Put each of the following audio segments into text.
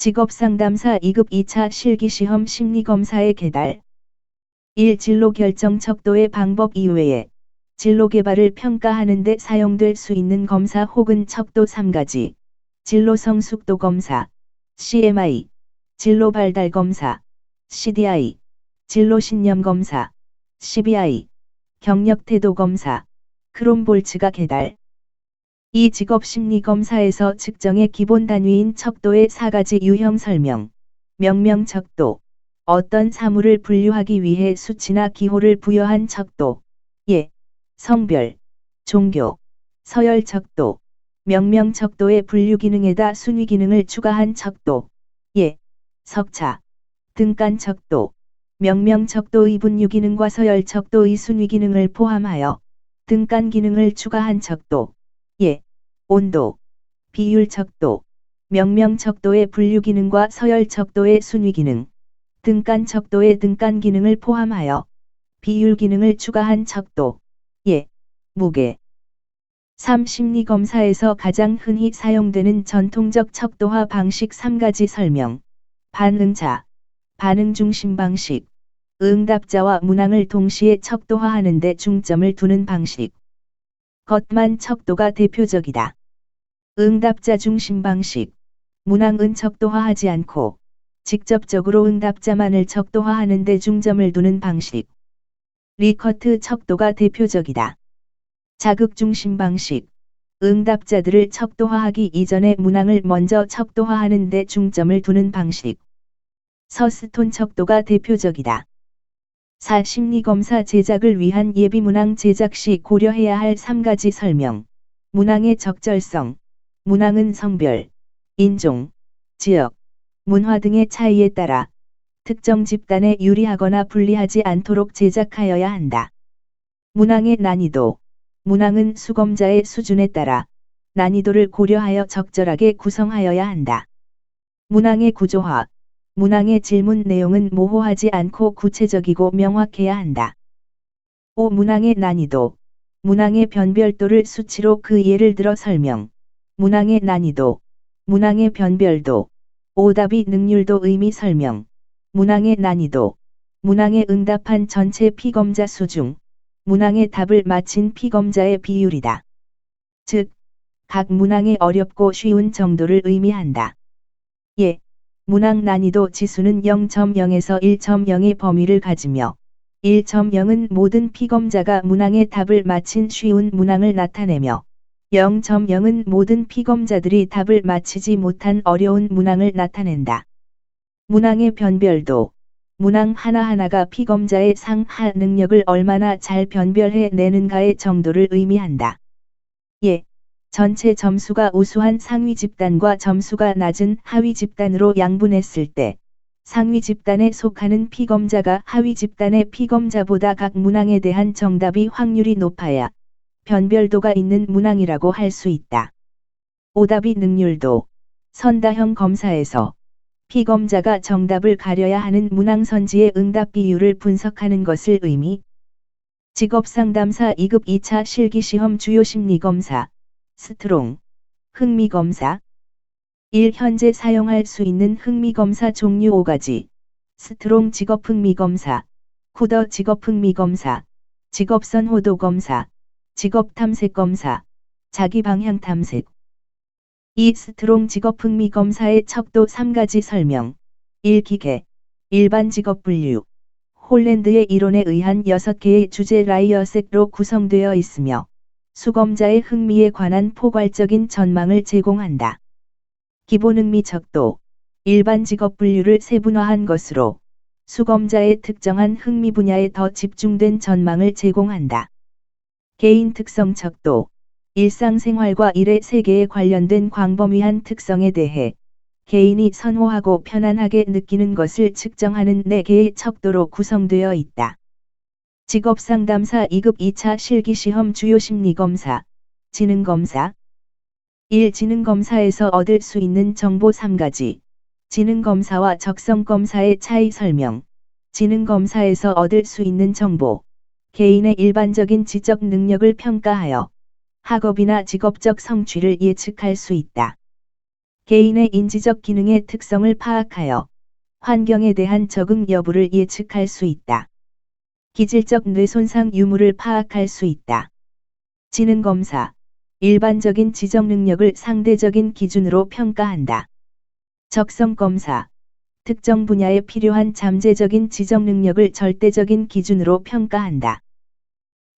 직업상담사 2급 2차 실기시험 심리검사의 개달 1. 진로 결정 척도의 방법 이외에 진로 개발을 평가하는 데 사용될 수 있는 검사 혹은 척도 3가지 진로 성숙도 검사 CMI 진로 발달 검사 CDI 진로 신념 검사 CBI 경력 태도 검사 크롬볼츠가 개달 이 직업 심리 검사에서 측정의 기본 단위인 척도의 4가지 유형 설명, 명명 척도, 어떤 사물을 분류하기 위해 수치나 기호를 부여한 척도, 예, 성별, 종교, 서열 척도, 명명 척도의 분류 기능에다 순위 기능을 추가한 척도, 예, 석차, 등간 척도, 명명 척도의 분류 기능과 서열 척도의 순위 기능을 포함하여 등간 기능을 추가한 척도, 예, 온도, 비율 척도, 명명 척도의 분류 기능과 서열 척도의 순위 기능, 등간 척도의 등간 기능을 포함하여 비율 기능을 추가한 척도, 예, 무게. 3. 심리 검사에서 가장 흔히 사용되는 전통적 척도화 방식 3가지 설명. 반응자, 반응 중심 방식, 응답자와 문항을 동시에 척도화하는 데 중점을 두는 방식. 겉만 척도가 대표적이다. 응답자 중심 방식. 문항은 척도화하지 않고 직접적으로 응답자만을 척도화하는 데 중점을 두는 방식. 리커트 척도가 대표적이다. 자극 중심 방식. 응답자들을 척도화하기 이전에 문항을 먼저 척도화하는 데 중점을 두는 방식. 서스톤 척도가 대표적이다. 4. 심리 검사 제작을 위한 예비 문항 제작 시 고려해야 할 3가지 설명. 문항의 적절성. 문항은 성별, 인종, 지역, 문화 등의 차이에 따라 특정 집단에 유리하거나 불리하지 않도록 제작하여야 한다. 문항의 난이도. 문항은 수검자의 수준에 따라 난이도를 고려하여 적절하게 구성하여야 한다. 문항의 구조화. 문항의 질문 내용은 모호하지 않고 구체적이고 명확해야 한다. 5. 문항의 난이도. 문항의 변별도를 수치로 그 예를 들어 설명. 문항의 난이도. 문항의 변별도. 오답이 능률도 의미 설명. 문항의 난이도. 문항에 응답한 전체 피검자 수 중. 문항의 답을 맞힌 피검자의 비율이다. 즉, 각 문항의 어렵고 쉬운 정도를 의미한다. 예. 문항 난이도 지수는 0.0에서 1.0의 범위를 가지며 1.0은 모든 피검자가 문항의 답을 맞힌 쉬운 문항을 나타내며 0.0은 모든 피검자들이 답을 맞히지 못한 어려운 문항을 나타낸다. 문항의 변별도 문항 하나하나가 피검자의 상하 능력을 얼마나 잘 변별해 내는가의 정도를 의미한다. 예. 전체 점수가 우수한 상위 집단과 점수가 낮은 하위 집단으로 양분했을 때 상위 집단에 속하는 피검자가 하위 집단의 피검자보다 각 문항에 대한 정답이 확률이 높아야 변별도가 있는 문항이라고 할 수 있다. 오답이 능률도. 선다형 검사에서 피검자가 정답을 가려야 하는 문항 선지의 응답 비율을 분석하는 것을 의미. 직업상담사 2급 2차 실기시험 주요 심리검사. 스트롱, 흥미검사. 1. 현재 사용할 수 있는 흥미검사 종류 5가지. 스트롱 직업 흥미검사, 쿠더 직업 흥미검사, 직업선 호도검사, 직업 탐색 검사, 자기 방향 탐색 2. 스트롱 직업 흥미 검사의 척도 3가지 설명 1. 기계, 일반 직업 분류 홀랜드의 이론에 의한 6개의 주제 라이어색로 구성되어 있으며 수검자의 흥미에 관한 포괄적인 전망을 제공한다. 기본 흥미 척도, 일반 직업 분류를 세분화한 것으로 수검자의 특정한 흥미 분야에 더 집중된 전망을 제공한다. 개인 특성 척도, 일상생활과 일의 세계에 관련된 광범위한 특성에 대해 개인이 선호하고 편안하게 느끼는 것을 측정하는 4개의 척도로 구성되어 있다. 직업상담사 2급 2차 실기시험 주요 심리검사, 지능검사 1. 지능검사에서 얻을 수 있는 정보 3가지 지능검사와 적성검사의 차이 설명 지능검사에서 얻을 수 있는 정보 개인의 일반적인 지적 능력을 평가하여 학업이나 직업적 성취를 예측할 수 있다. 개인의 인지적 기능의 특성을 파악하여 환경에 대한 적응 여부를 예측할 수 있다. 기질적 뇌손상 유무를 파악할 수 있다. 지능검사. 일반적인 지적 능력을 상대적인 기준으로 평가한다. 적성검사. 특정 분야에 필요한 잠재적인 지적 능력을 절대적인 기준으로 평가한다.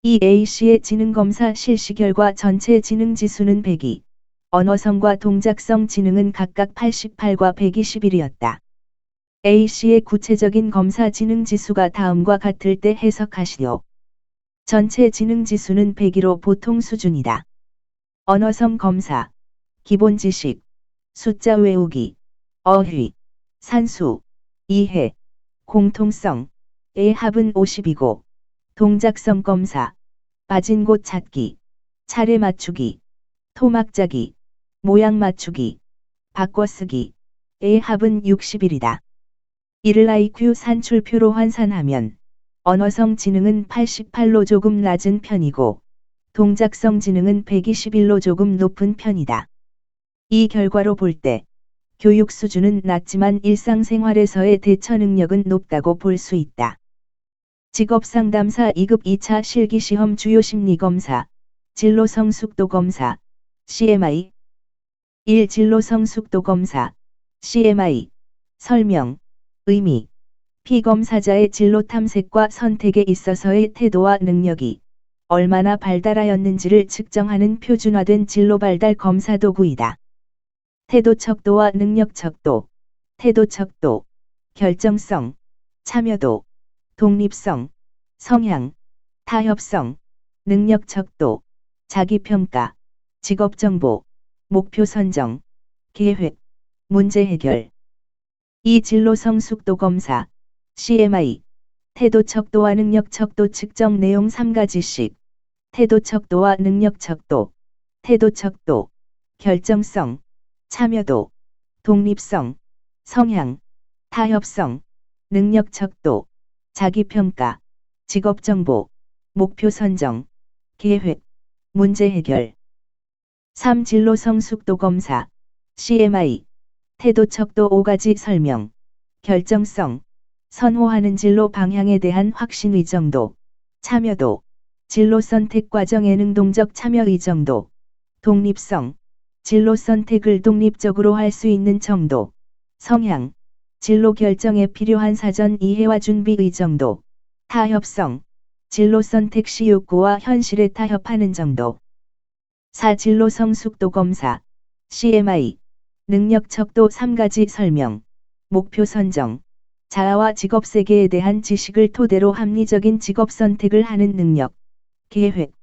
이 A씨의 지능검사 실시 결과 전체 지능 지수는 102, 언어성과 동작성 지능은 각각 88과 121이었다. A씨의 구체적인 검사 지능 지수가 다음과 같을 때 해석하시오. 전체 지능 지수는 102로 보통 수준이다. 언어성 검사, 기본 지식, 숫자 외우기, 어휘, 산수, 이해, 공통성, 의 합은 50이고, 동작성 검사, 빠진 곳 찾기, 차례 맞추기, 토막 짜기, 모양 맞추기, 바꿔쓰기, 의 합은 61이다. 이를 IQ 산출표로 환산하면 언어성 지능은 88로 조금 낮은 편이고 동작성 지능은 121로 조금 높은 편이다. 이 결과로 볼 때 교육 수준은 낮지만 일상생활에서의 대처 능력은 높다고 볼 수 있다. 직업상담사 2급 2차 실기시험 주요심리검사, 진로성숙도검사, CMI 1. 진로성숙도검사, CMI 설명, 의미 피검사자의 진로 탐색과 선택에 있어서의 태도와 능력이 얼마나 발달하였는지를 측정하는 표준화된 진로 발달 검사 도구이다. 태도 척도와 능력 척도, 태도 척도, 결정성, 참여도, 독립성, 성향, 타협성, 능력 척도, 자기평가, 직업정보, 목표 선정, 계획, 문제 해결. 이 진로 성숙도 검사, CMI, 태도 척도와 능력 척도 측정 내용 3가지씩, 태도 척도와 능력 척도, 태도 척도, 결정성, 참여도, 독립성, 성향, 타협성, 능력 척도, 자기평가, 직업정보, 목표 선정, 계획, 문제 해결. 3. 진로 성숙도 검사, CMI, 태도 척도 5가지 설명, 결정성, 선호하는 진로 방향에 대한 확신 의정도, 참여도, 진로 선택 과정의 능동적 참여 의정도, 독립성, 진로 선택을 독립적으로 할 수 있는 정도, 성향, 진로 결정에 필요한 사전 이해와 준비 의정도, 타협성, 진로 선택 시 욕구와 현실에 타협하는 정도. 4. 진로 성숙도 검사, CMI, 능력 척도 3가지 설명, 목표 선정, 자아와 직업 세계에 대한 지식을 토대로 합리적인 직업 선택을 하는 능력, 계획,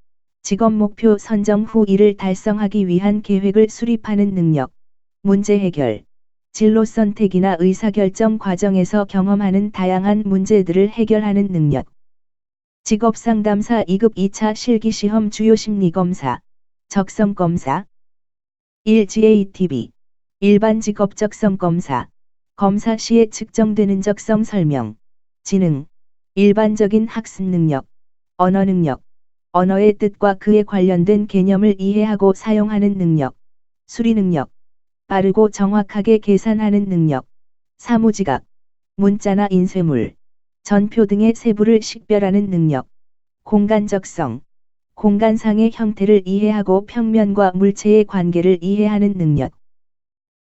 직업 목표 선정 후 이를 달성하기 위한 계획을 수립하는 능력, 문제 해결, 진로 선택이나 의사결정 과정에서 경험하는 다양한 문제들을 해결하는 능력. 직업상담사 2급 2차 실기시험 주요 심리검사, 적성검사. 1GATB 일반 직업 적성검사. 검사 시에 측정되는 적성 설명, 지능, 일반적인 학습 능력, 언어 능력, 언어의 뜻과 그에 관련된 개념을 이해하고 사용하는 능력, 수리 능력, 빠르고 정확하게 계산하는 능력, 사무지각, 문자나 인쇄물, 전표 등의 세부를 식별하는 능력, 공간적성, 공간상의 형태를 이해하고 평면과 물체의 관계를 이해하는 능력.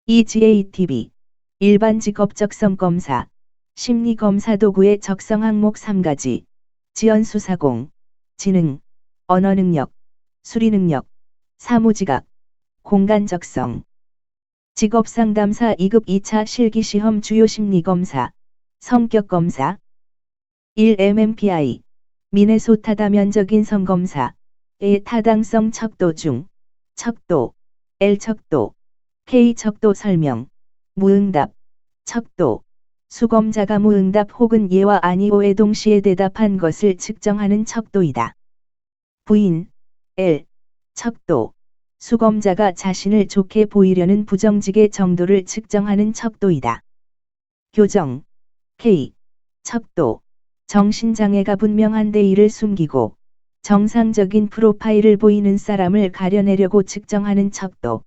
EGATB 일반 직업적성 검사, 심리 검사 도구의 적성 항목 3가지, 지연 수사공, 지능, 언어 능력, 수리 능력, 사무지각, 공간 적성. 직업상담사 2급 2차 실기시험 주요 심리검사, 성격검사 1MMPI 미네소타 다면적인 성검사 의 타당성 척도 중 척도, L 척도, K 척도 설명, 무응답, 척도, 수검자가 무응답 혹은 예와 아니오에 동시에 대답한 것을 측정하는 척도이다. 부인, L, 척도, 수검자가 자신을 좋게 보이려는 부정직의 정도를 측정하는 척도이다. 교정, K, 척도, 정신장애가 분명한데 이를 숨기고 정상적인 프로파일을 보이는 사람을 가려내려고 측정하는 척도.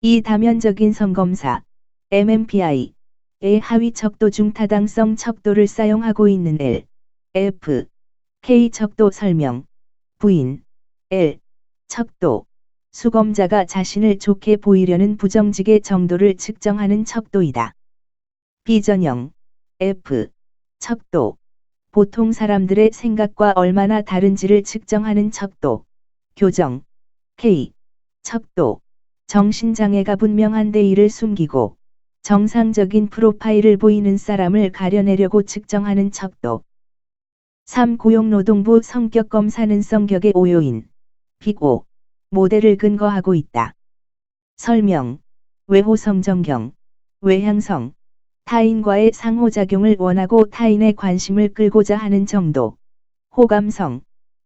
이 다면적인 성검사, MMPI, 의 하위 척도 중 타당성 척도를 사용하고 있는 L, F, K 척도 설명, 부인, L, 척도, 수검자가 자신을 좋게 보이려는 부정직의 정도를 측정하는 척도이다. 비전형, F, 척도, 보통 사람들의 생각과 얼마나 다른지를 측정하는 척도, 교정, K, 척도, 정신장애가 분명한데 이를 숨기고 정상적인 프로파일을 보이는 사람을 가려내려고 측정하는 척도. 3. 고용노동부 성격검사는 성격의 오요인, 빅5, 모델을 근거하고 있다. 설명, 외호성정경, 외향성, 타인과의 상호작용을 원하고 타인의 관심을 끌고자 하는 정도, 호감성,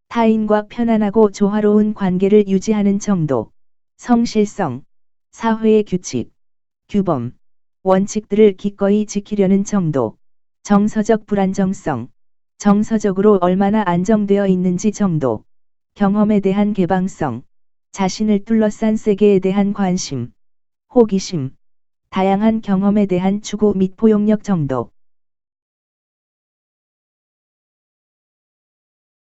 타인과 편안하고 조화로운 관계를 유지하는 정도, 성실성, 사회의 규칙, 규범, 원칙들을 기꺼이 지키려는 정도, 정서적 불안정성, 정서적으로 얼마나 안정되어 있는지 정도, 경험에 대한 개방성, 자신을 둘러싼 세계에 대한 관심, 호기심, 다양한 경험에 대한 추구 및 포용력 정도,